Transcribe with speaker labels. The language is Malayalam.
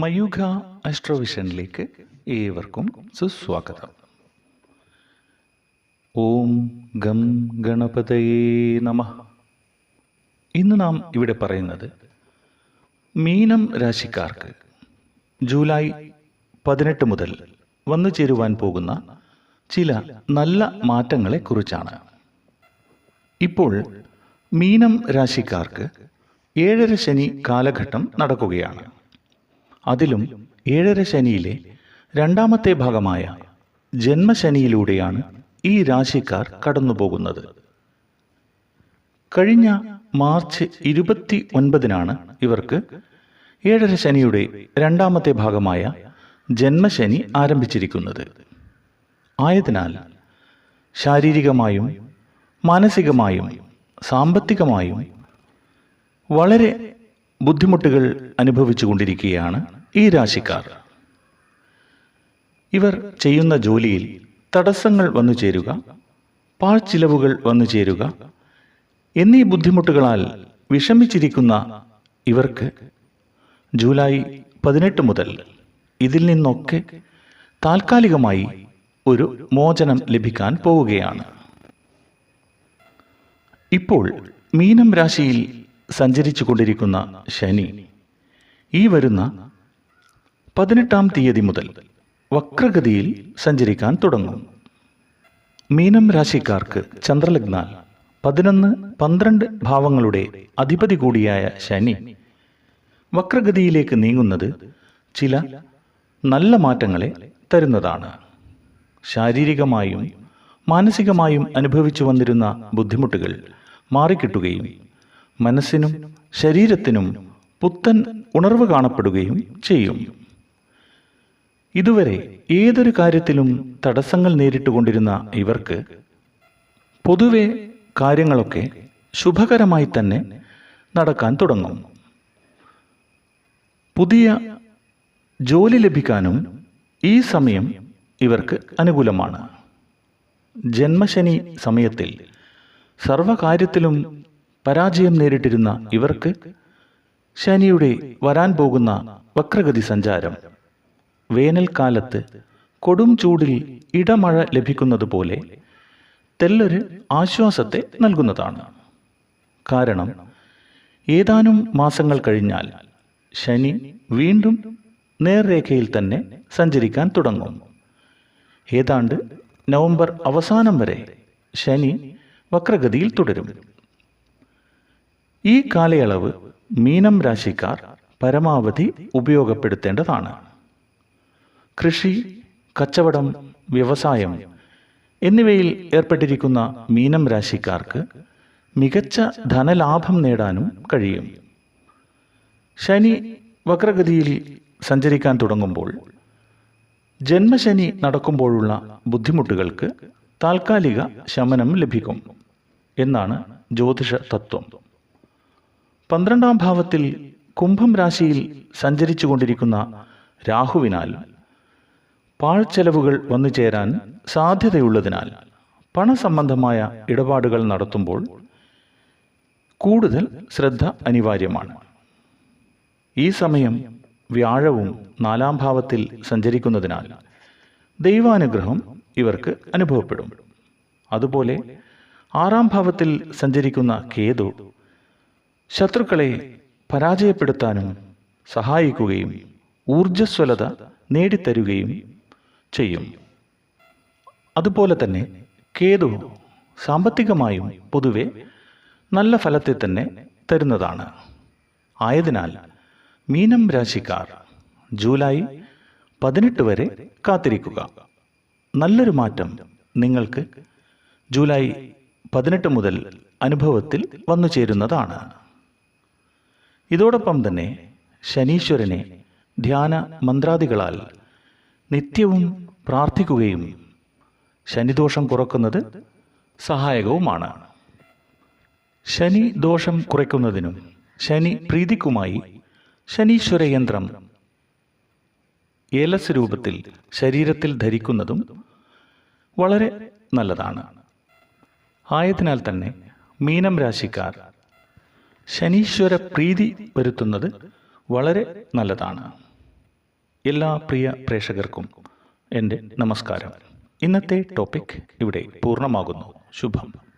Speaker 1: മയൂഖ അസ്ട്രോവിഷനിലേക്ക് ഏവർക്കും സുസ്വാഗതം. ഓം ഗം ഗണപതയേ നമ. ഇന്ന് നാം ഇവിടെ പറയുന്നത് മീനം രാശിക്കാർക്ക് ജൂലൈ പതിനെട്ട് മുതൽ വന്നു ചേരുവാൻ പോകുന്ന ചില നല്ല മാറ്റങ്ങളെക്കുറിച്ചാണ്. ഇപ്പോൾ മീനം രാശിക്കാർക്ക് ഏഴര ശനി കാലഘട്ടം നടക്കുകയാണ്. അതിലും ഏഴര ശനിയിലെ രണ്ടാമത്തെ ഭാഗമായ ജന്മശനിയിലൂടെയാണ് ഈ രാശിക്കാർ കടന്നുപോകുന്നത്. കഴിഞ്ഞ മാർച്ച് ഇരുപത്തി ഒൻപതിനാണ് ഇവർക്ക് ഏഴര ശനിയുടെ രണ്ടാമത്തെ ഭാഗമായ ജന്മശനി ആരംഭിച്ചിരിക്കുന്നത്. ആയതിനാൽ ശാരീരികമായും മാനസികമായും സാമ്പത്തികമായും വളരെ ബുദ്ധിമുട്ടുകൾ അനുഭവിച്ചു കൊണ്ടിരിക്കുകയാണ് ഈ രാശിക്കാർ. ഇവർ ചെയ്യുന്ന ജോലിയിൽ തടസ്സങ്ങൾ വന്നു ചേരുക പാഴ്ചിലവുകൾ വന്നു ചേരുക എന്നീ ബുദ്ധിമുട്ടുകളാൽ വിഷമിച്ചിരിക്കുന്ന ഇവർക്ക് ജൂലൈ പതിനെട്ട് മുതൽ ഇതിൽ നിന്നൊക്കെ താൽക്കാലികമായി ഒരു മോചനം ലഭിക്കാൻ പോവുകയാണ്. ഇപ്പോൾ മീനം രാശിയിൽ സഞ്ചരിച്ചു കൊണ്ടിരിക്കുന്ന ശനി. ഈ വരുന്ന പതിനെട്ടാം തീയതി മുതൽ വക്രഗതിയിൽ സഞ്ചരിക്കാൻ തുടങ്ങും. മീനം രാശിക്കാർക്ക് ചന്ദ്രലഗ്നാൽ പതിനൊന്ന് പന്ത്രണ്ട് ഭാവങ്ങളുടെ അധിപതി കൂടിയായ ശനി വക്രഗതിയിലേക്ക് നീങ്ങുന്നത് ചില നല്ല മാറ്റങ്ങളെ തരുന്നതാണ്. ശാരീരികമായും മാനസികമായും അനുഭവിച്ചു വന്നിരുന്ന ബുദ്ധിമുട്ടുകൾ മാറിക്കിട്ടുകയും മനസ്സിനും ശരീരത്തിനും പുത്തൻ ഉണർവ് കാണപ്പെടുകയും ചെയ്യും. ഇതുവരെ ഏതൊരു കാര്യത്തിലും തടസ്സങ്ങൾ നേരിട്ടുകൊണ്ടിരുന്ന ഇവർക്ക് പൊതുവെ കാര്യങ്ങളൊക്കെ ശുഭകരമായി തന്നെ നടക്കാൻ തുടങ്ങും. പുതിയ ജോലി ലഭിക്കാനും ഈ സമയം ഇവർക്ക് അനുകൂലമാണ്. ജന്മശനി സമയത്തിൽ സർവകാര്യത്തിലും പരാജയം നേരിട്ടിരുന്ന ഇവർക്ക് ശനിയുടെ വരാൻ പോകുന്ന വക്രഗതി സഞ്ചാരം. വേനൽക്കാലത്ത് കൊടും ചൂടിൽ ഇടമഴ ലഭിക്കുന്നത് പോലെ തെല്ലൊരു ആശ്വാസത്തെ നൽകുന്നതാണ്. കാരണം ഏതാനും മാസങ്ങൾ കഴിഞ്ഞാൽ ശനി വീണ്ടും നേർരേഖയിൽ തന്നെ സഞ്ചരിക്കാൻ തുടങ്ങും. ഏതാണ്ട് നവംബർ അവസാനം വരെ ശനി വക്രഗതിയിൽ തുടരും. ഈ കാലയളവ് മീനം രാശിക്കാർ പരമാവധി ഉപയോഗപ്പെടുത്തേണ്ടതാണ്. കൃഷി കച്ചവടം വ്യവസായം എന്നിവയിൽ ഏർപ്പെട്ടിരിക്കുന്ന മീനം രാശിക്കാർക്ക് മികച്ച ധനലാഭം നേടാനും കഴിയും. ശനി വക്രഗതിയിൽ സഞ്ചരിക്കാൻ തുടങ്ങുമ്പോൾ ജന്മശനി നടക്കുമ്പോഴുള്ള ബുദ്ധിമുട്ടുകൾക്ക് താൽക്കാലിക ശമനം ലഭിക്കും എന്നാണ് ജ്യോതിഷ തത്വം. പന്ത്രണ്ടാം ഭാവത്തിൽ കുംഭം രാശിയിൽ സഞ്ചരിച്ചു കൊണ്ടിരിക്കുന്ന രാഹുവിനാൽ പാഴ്ചെലവുകൾ വന്നു ചേരാൻ സാധ്യതയുള്ളതിനാൽ പണസംബന്ധമായ ഇടപാടുകൾ നടത്തുമ്പോൾ കൂടുതൽ ശ്രദ്ധ അനിവാര്യമാണ്. ഈ സമയം വ്യാഴവും നാലാം ഭാവത്തിൽ സഞ്ചരിക്കുന്നതിനാൽ ദൈവാനുഗ്രഹം ഇവർക്ക് അനുഭവപ്പെടും. അതുപോലെ ആറാം ഭാവത്തിൽ സഞ്ചരിക്കുന്ന കേതു ശത്രുക്കളെ പരാജയപ്പെടുത്താനും സഹായിക്കുകയും ഊർജസ്വലത നേടിത്തരുകയും ചെയ്യും. അതുപോലെ തന്നെ കേതു സാമ്പത്തികമായും പൊതുവെ നല്ല ഫലത്തെ തന്നെ തരുന്നതാണ്. ആയതിനാൽ മീനം രാശിക്കാർ ജൂലൈ പതിനെട്ട് വരെ കാത്തിരിക്കുക. നല്ലൊരു മാറ്റം നിങ്ങൾക്ക് ജൂലൈ പതിനെട്ട് മുതൽ അനുഭവത്തിൽ വന്നു ചേരുന്നതാണ് ഇതോടൊപ്പം തന്നെ ശനീശ്വരനെ ധ്യാന മന്ത്രാദികളാൽ നിത്യവും പ്രാർത്ഥിക്കുകയും ശനിദോഷം കുറക്കുന്നത് സഹായകവുമാണ്. ശനി ദോഷം കുറയ്ക്കുന്നതിനും ശനി പ്രീതിക്കുമായി ശനീശ്വര യന്ത്രം ഏലസ് രൂപത്തിൽ ശരീരത്തിൽ ധരിക്കുന്നതും വളരെ നല്ലതാണ്. ആയതിനാൽ തന്നെ മീനം രാശിക്കാർ ശനീശ്വര പ്രീതി വരുത്തുന്നത് വളരെ നല്ലതാണ്. എല്ലാ പ്രിയ പ്രേക്ഷകർക്കും എന്റെ നമസ്കാരം. ഇന്നത്തെ ടോപ്പിക് ഇവിടെ പൂർണമാകുന്നു. ശുഭം.